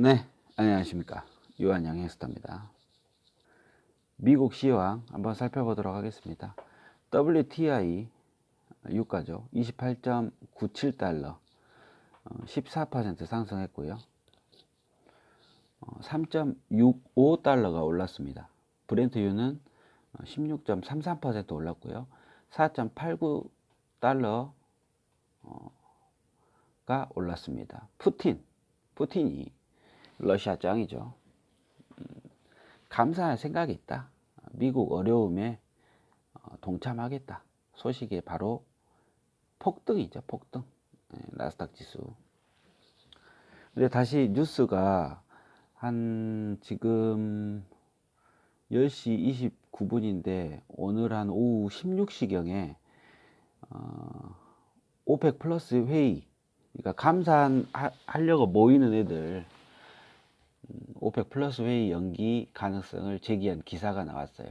네, 안녕하십니까. 유한 양행스터입니다. 미국 시황 한번 살펴보도록 하겠습니다. WTI 유가죠. 28.97달러. 14% 상승했고요. 3.65달러가 올랐습니다. 브렌트유는 16.33% 올랐고요. 4.89달러가 올랐습니다. 푸틴, 푸틴이 러시아 짱이죠. 음, 감사할 생각이 있다. 미국 어려움에 어, 동참하겠다. 소식에 바로 폭등이죠, 폭등. 네, 나스닥 지수. 근데 다시 뉴스가 한 지금 10시 29분인데 오늘 한 오후 16시경에 어, 오펙 플러스 회의 그러니까 감산하려고 모이는 애들 음, 오펙 플러스 회의 연기 가능성을 제기한 기사가 나왔어요.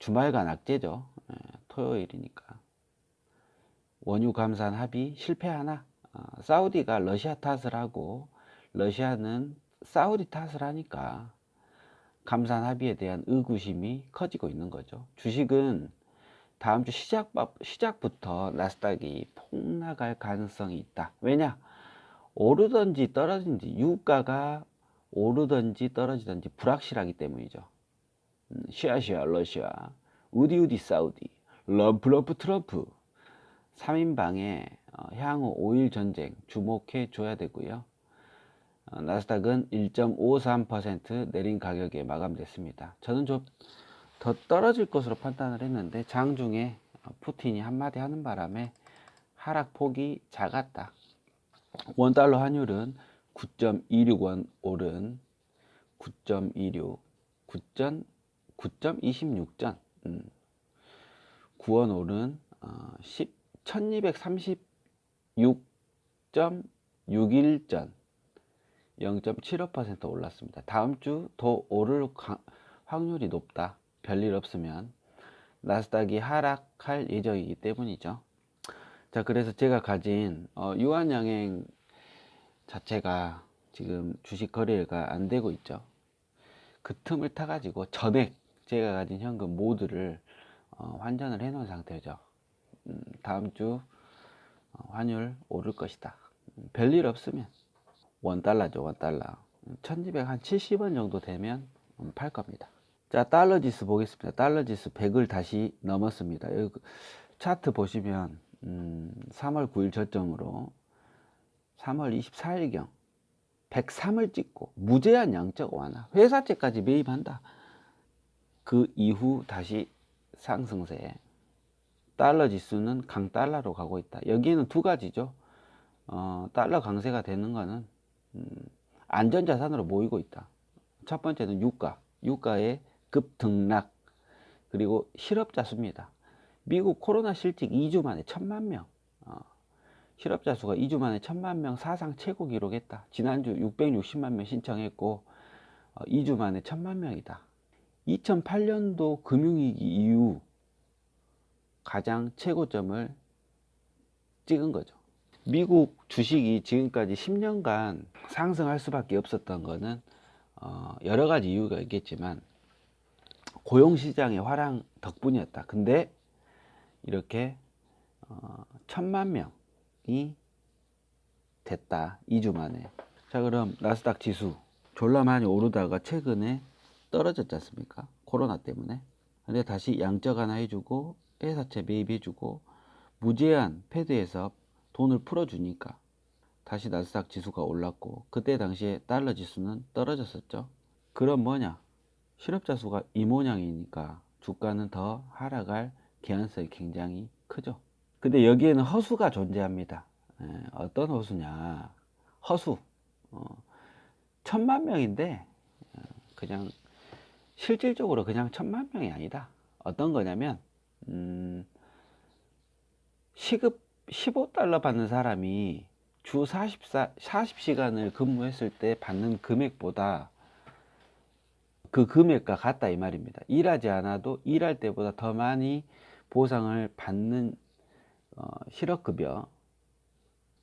주말간 악재죠. 예, 토요일이니까. 원유 감산 합의 실패하나? 어, 사우디가 러시아 탓을 하고 러시아는 사우디 탓을 하니까 감산 합의에 대한 의구심이 커지고 있는 거죠. 주식은 다음 주 시작, 시작부터 나스닥이 폭락할 가능성이 있다. 왜냐? 오르든지 떨어지든지 유가가 오르든지 떨어지든지 불확실하기 때문이죠. 음, 시아시아 러시아 우디 우디 사우디 럼프 럼프 트럼프 3인방의 어, 향후 5일 전쟁 주목해 줘야 되고요. 어, 나스닥은 1.53% 내린 가격에 마감됐습니다. 저는 좀 더 떨어질 것으로 판단을 했는데 장중에 어, 푸틴이 한마디 하는 바람에 하락폭이 작았다. 원달러 환율은 9.26원 오른 9.26, 9점, 9.26전, 음. 9원 오른 어, 10, 1236.61전 0.75% 올랐습니다. 다음 주 더 오를 확률이 높다. 별일 없으면 나스닥이 하락할 예정이기 때문이죠. 자, 그래서 제가 가진 어, 유한양행 자체가 지금 주식 거래가 안 되고 있죠. 그 틈을 타가지고 전액 제가 가진 현금 모두를 어, 환전을 해 놓은 상태죠. 음, 다음 주 어, 환율 오를 것이다. 음, 별일 없으면 원달러죠, 원달러. 1200한 70원 정도 되면 음, 팔 겁니다. 자, 달러 지수 보겠습니다. 달러 지수 100을 다시 넘었습니다. 여기 그 차트 보시면 음, 3월 9일 저점으로 3월 24일경 103을 찍고 무제한 양적 완화 회사채까지 매입한다. 그 이후 다시 상승세 달러 지수는 강달러로 가고 있다. 여기에는 두 가지죠. 어, 달러 강세가 되는 거는 음, 안전자산으로 모이고 있다. 첫 번째는 유가, 유가의 급등락 그리고 실업자 수입니다. 미국 코로나 실직 2주 만에 천만 명. 어, 실업자 수가 2주 만에 천만 명 사상 최고 기록했다. 지난주 660만 명 신청했고 어, 2주 만에 천만 명이다. 2008년도 금융위기 이후 가장 최고점을 찍은 거죠. 미국 주식이 지금까지 10년간 상승할 수밖에 없었던 것은 어, 여러 가지 이유가 있겠지만 고용시장의 화랑 덕분이었다. 근데 이렇게 어, 천만 명 이 됐다. 2주 만에. 자 그럼 나스닥 지수 졸라 많이 오르다가 최근에 떨어졌지 않습니까? 코로나 때문에. 근데 다시 양적 하나 해주고 회사채 매입해주고 무제한 패드에서 돈을 풀어주니까 다시 나스닥 지수가 올랐고 그때 당시에 달러 지수는 떨어졌었죠. 그럼 뭐냐? 실업자 수가 이 모양이니까 주가는 더 하락할 개연성이 굉장히 크죠. 근데 여기에는 허수가 존재합니다. 에, 어떤 허수냐? 허수. 어, 천만 명인데 어, 그냥 실질적으로 그냥 천만 명이 아니다. 어떤 거냐면 음, 시급 15달러 받는 사람이 주 44, 40시간을 근무했을 때 받는 금액보다 그 금액과 같다 이 말입니다. 일하지 않아도 일할 때보다 더 많이 보상을 받는 어, 실업급여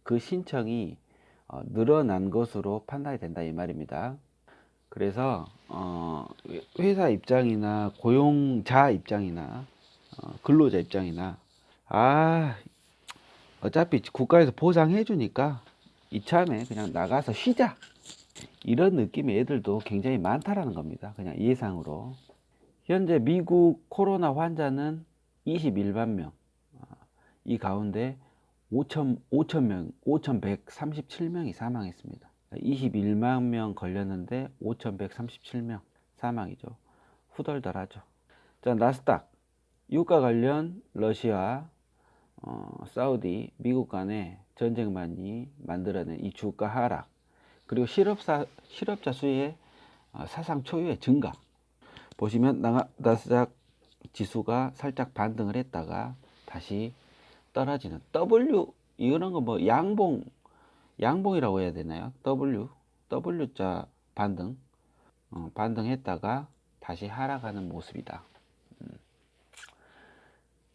그 신청이 어, 늘어난 것으로 판단이 된다 이 말입니다. 그래서 어, 회사 입장이나 고용자 입장이나 어, 근로자 입장이나 아 어차피 국가에서 보장해 주니까 이참에 그냥 나가서 쉬자 이런 느낌의 애들도 굉장히 많다라는 겁니다. 그냥 예상으로 현재 미국 코로나 환자는 21만 명. 아, 이 가운데 5천, 5천 명, 5,137명이 사망했습니다. 21만 명 걸렸는데 5,137명 사망이죠. 후덜덜하죠. 자, 나스닥. 유가 관련 러시아, 어, 사우디, 미국 간의 전쟁만이 만들어낸 이 주가 하락. 그리고 실업사, 실업자 수의 어, 사상 초유의 증가. 보시면 나- 나스닥 지수가 살짝 반등을 했다가 다시 떨어지는 W 거뭐 양봉 양봉이라고 해야 되나요? W W자 반등 어, 반등했다가 다시 하락하는 모습이다. 음.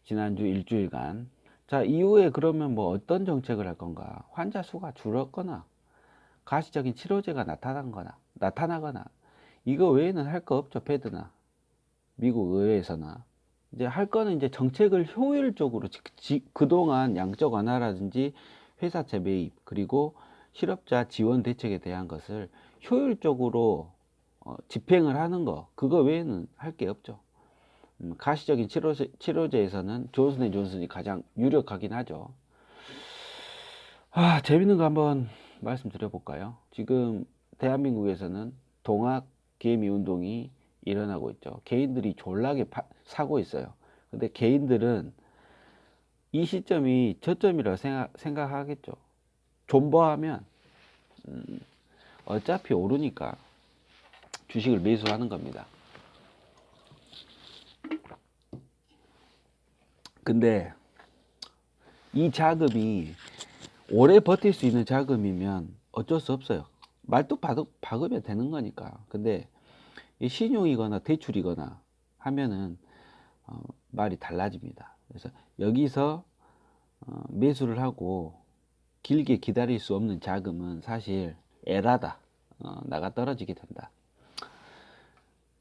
지난주 일주일간 자 이후에 그러면 뭐 어떤 정책을 할 건가? 환자 수가 줄었거나 가시적인 치료제가 나타난거나 나타나거나 이거 외에는 할 거 없죠 패드나 미국 의회에서나 이제 할 거는 이제 정책을 효율적으로 지- 지- 그동안 양적 완화라든지 회사채 매입 그리고 실업자 지원 대책에 대한 것을 효율적으로 어, 집행을 하는 거 그거 외에는 할 게 없죠. 음, 가시적인 치료제, 치료제에서는 존슨앤존슨이 가장 유력하긴 하죠. 아, 재밌는 거 한번 말씀드려 볼까요? 지금 대한민국에서는 동학 개미 운동이 일어나고 있죠. 개인들이 졸라게 파- 사고 있어요. 근데 개인들은 이 시점이 저점이라고 생각, 생각 하겠죠. 존버하면 음, 어차피 오르니까 주식을 매수하는 겁니다. 근데 이 자금이 오래 버틸 수 있는 자금이면 어쩔 수 없어요. 말뚝 박으- 박으면 되는 거니까. 근데 이 신용이거나 대출이거나 하면은 어, 말이 달라집니다. 그래서 여기서 어, 매수를 하고 길게 기다릴 수 없는 자금은 사실 에라다 어, 나가 떨어지게 된다.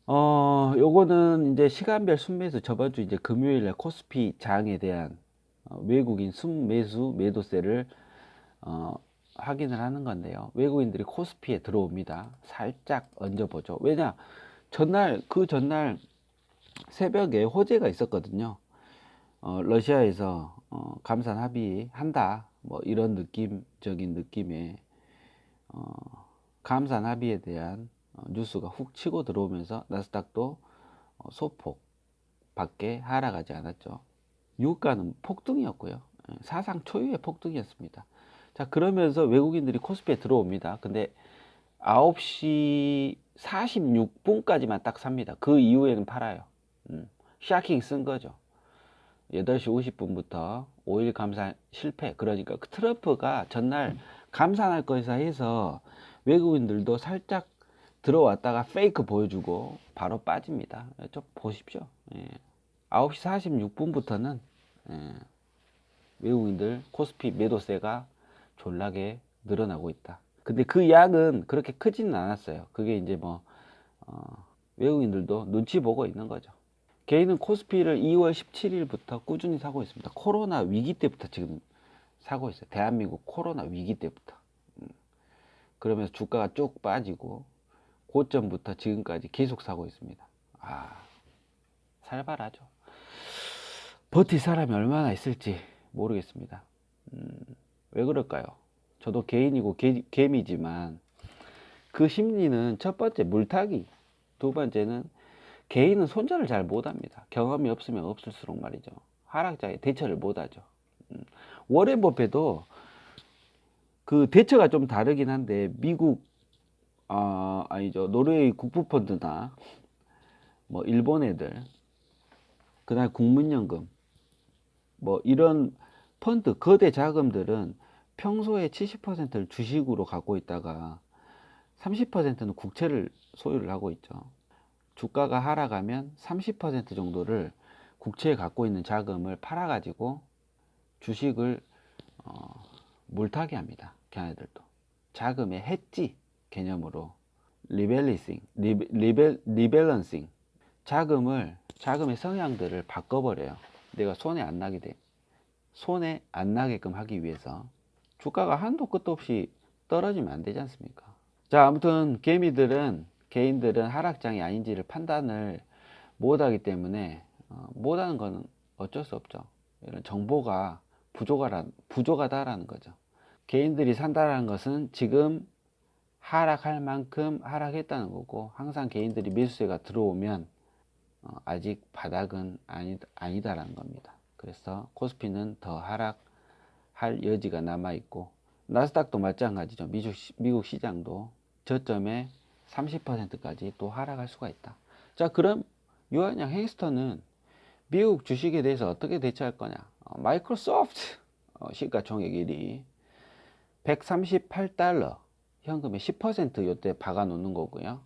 어, 요거는 이제 시간별 순매수 저번 주 이제 금요일에 코스피 장에 대한 어, 외국인 순매수 매도세를 어, 확인을 하는 건데요. 외국인들이 코스피에 들어옵니다. 살짝 얹어보죠. 왜냐? 전날, 그 전날 새벽에 호재가 있었거든요. 어, 러시아에서 어, 감산 합의 한다. 뭐 이런 느낌적인 느낌의 어, 감산 합의에 대한 어, 뉴스가 훅 치고 들어오면서 나스닥도 어, 소폭 밖에 하락하지 않았죠. 유가는 폭등이었고요. 예, 사상 초유의 폭등이었습니다. 자, 그러면서 외국인들이 코스피에 들어옵니다. 근데 9시 46분까지만 딱 삽니다. 그 이후에는 팔아요. 음, 샤킹 쓴 거죠. 8시 50분부터 5일 감산 실패. 그러니까 그 트럼프가 전날 감산할 것이다 해서 외국인들도 살짝 들어왔다가 페이크 보여주고 바로 빠집니다. 좀 보십시오. 예. 9시 46분부터는 예, 외국인들 코스피 매도세가 졸라게 늘어나고 있다. 근데 그 양은 그렇게 크지는 않았어요. 그게 이제 뭐 어, 외국인들도 눈치 보고 있는 거죠. 개인은 코스피를 2월 17일부터 꾸준히 사고 있습니다. 코로나 위기 때부터 지금 사고 있어요. 대한민국 코로나 위기 때부터. 음. 그러면서 주가가 쭉 빠지고 고점부터 지금까지 계속 사고 있습니다. 아, 살벌하죠. 버틸 사람이 얼마나 있을지 모르겠습니다. 음, 왜 그럴까요? 저도 개인이고 개, 개미지만 그 심리는 첫 번째 물타기, 두 번째는 개인은 손절을 잘 못합니다. 경험이 없으면 없을수록 말이죠. 하락장에 대처를 못하죠. 음, 워렌 버핏도 그 대처가 좀 다르긴 한데 미국 아 아니죠 노르웨이 국부펀드나 뭐 일본 애들 그다음 국민연금 뭐 이런 펀드 거대 자금들은 평소에 70%를 주식으로 갖고 있다가 30%는 국채를 소유를 하고 있죠. 주가가 하락하면 30% 정도를 국채에 갖고 있는 자금을 팔아가지고 주식을 어, 물타기 합니다. 걔네들도 자금의 해지 개념으로 리밸리싱, 리, 리밸, 리밸런싱 자금을 자금의 성향들을 바꿔버려요. 내가 손에 안 나게 돼. 손에 안 나게끔 하기 위해서 주가가 한도 끝도 없이 떨어지면 안 되지 않습니까? 자, 아무튼 개미들은 개인들은 하락장이 아닌지를 판단을 못하기 때문에 어, 못하는 건 어쩔 수 없죠. 이런 정보가 부족하다, 부족하다라는 거죠. 개인들이 산다라는 것은 지금 하락할 만큼 하락했다는 거고 항상 개인들이 매수세가 들어오면 어, 아직 바닥은 아니, 아니다라는 겁니다. 그래서 코스피는 더 하락 할 여지가 남아 있고 나스닥도 마찬가지죠. 미국, 시- 미국 시장도 저점에 30%까지 또 하락할 수가 있다. 자, 그럼 유한양 행스터는 미국 주식에 대해서 어떻게 대처할 거냐? 어, 마이크로소프트 어, 시가총액 1위 138달러 현금의 10% 요때 박아 놓는 거고요.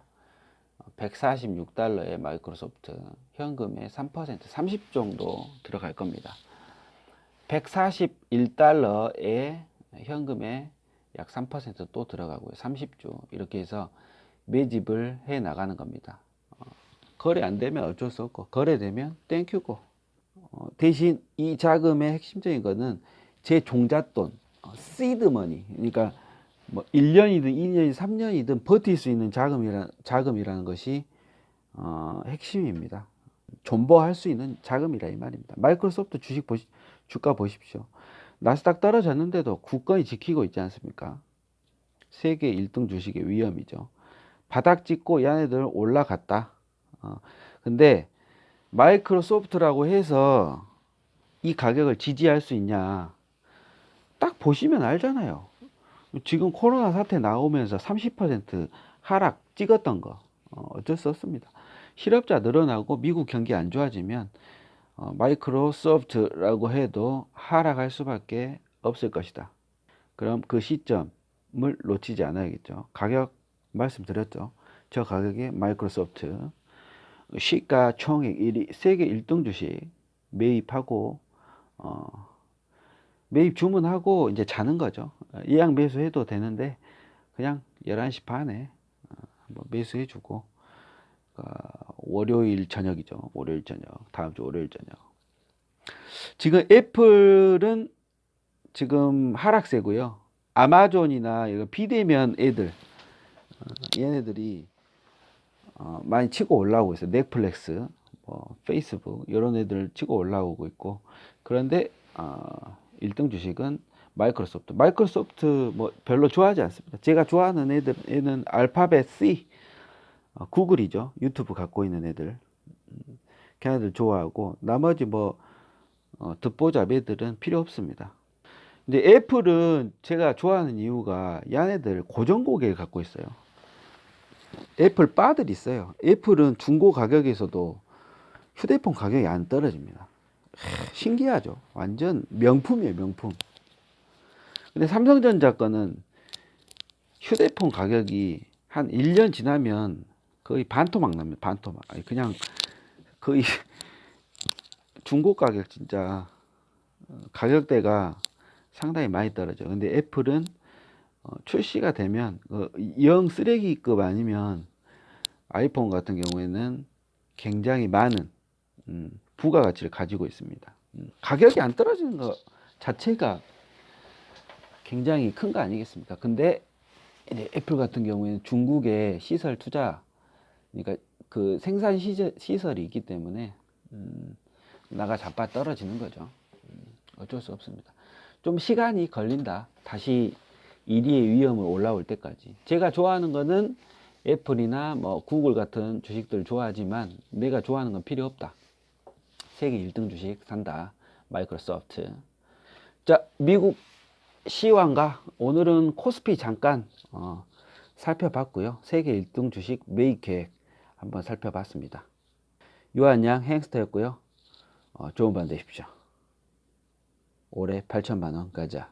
146달러의 마이크로소프트 현금의 3% 30 정도 들어갈 겁니다. 141달러의 현금에 약 3%또 들어가고요. 30주 이렇게 해서 매집을 해 나가는 겁니다. 어, 거래 안 되면 어쩔 수 없고 거래되면 땡큐고 어, 대신 이 자금의 핵심적인 거는 제 종잣돈 어, 시드머니 그러니까 뭐 1년이든 2년이든 3년이든 버틸 수 있는 자금이라, 자금이라는 것이 어, 핵심입니다. 존버할 수 있는 자금이라 이 말입니다. 마이크로소프트 주식 보시, 주가 보십시오. 나스닥 떨어졌는데도 굳건히 지키고 있지 않습니까? 세계 1등 주식의 위험이죠. 바닥 찍고 얘네들 올라갔다. 어, 근데 마이크로소프트라고 해서 이 가격을 지지할 수 있냐? 딱 보시면 알잖아요. 지금 코로나 사태 나오면서 30% 하락 찍었던 거 어, 어쩔 수 없습니다. 실업자 늘어나고 미국 경기 안 좋아지면 어, 마이크로소프트라고 해도 하락할 수밖에 없을 것이다. 그럼 그 시점을 놓치지 않아야겠죠. 가격 말씀드렸죠. 저 가격에 마이크로소프트 시가 총액 1위 세계 1등 주식 매입하고 어, 매입 주문하고 이제 자는 거죠. 예약 매수해도 되는데 그냥 11시 반에 어, 한번 매수해 주고 어, 월요일 저녁이죠. 월요일 저녁. 다음 주 월요일 저녁. 지금 애플은 지금 하락세고요. 아마존이나 이거 비대면 애들 어, 얘네들이 어, 많이 치고 올라오고 있어요. 넷플릭스, 뭐 페이스북 이런 애들 치고 올라오고 있고 그런데 어, 1등 주식은 마이크로소프트. 마이크로소프트 뭐 별로 좋아하지 않습니다. 제가 좋아하는 애들 애는 알파벳 C 어, 구글이죠. 유튜브 갖고 있는 애들. 음, 걔네들 좋아하고 나머지 뭐 어, 듣보잡 애들은 필요 없습니다. 근데 애플은 제가 좋아하는 이유가 얘네들 고정 고객을 갖고 있어요. 애플 바들 있어요. 애플은 중고 가격에서도 휴대폰 가격이 안 떨어집니다. 하, 신기하죠. 완전 명품이에요, 명품. 근데 삼성전자 거는 휴대폰 가격이 한 1년 지나면 거의 반토막 납니다. 반토막. 그냥 거의 중고 가격 진짜 어, 가격대가 상당히 많이 떨어져. 근데 애플은 어, 출시가 되면 어, 영 쓰레기급 아니면 아이폰 같은 경우에는 굉장히 많은 음, 부가가치를 가지고 있습니다. 음, 가격이 안 떨어지는 것 자체가 굉장히 큰 거 아니겠습니까? 근데 애플 같은 경우에는 중국의 시설 투자, 그러니까 그 생산 시설이 있기 때문에 음, 나가 자빠 떨어지는 거죠. 음, 어쩔 수 없습니다. 좀 시간이 걸린다. 다시 1위의 위험을 올라올 때까지. 제가 좋아하는 거는 애플이나 뭐 구글 같은 주식들 좋아하지만 내가 좋아하는 건 필요 없다. 세계 1등 주식 산다. 마이크로소프트. 자, 미국 시황가 오늘은 코스피 잠깐 어, 살펴봤고요. 세계 1등 주식 매입 계획 한번 살펴봤습니다. 유한양 행스터였고요. 어, 좋은 밤 되십시오. 올해 8천만 원 가자.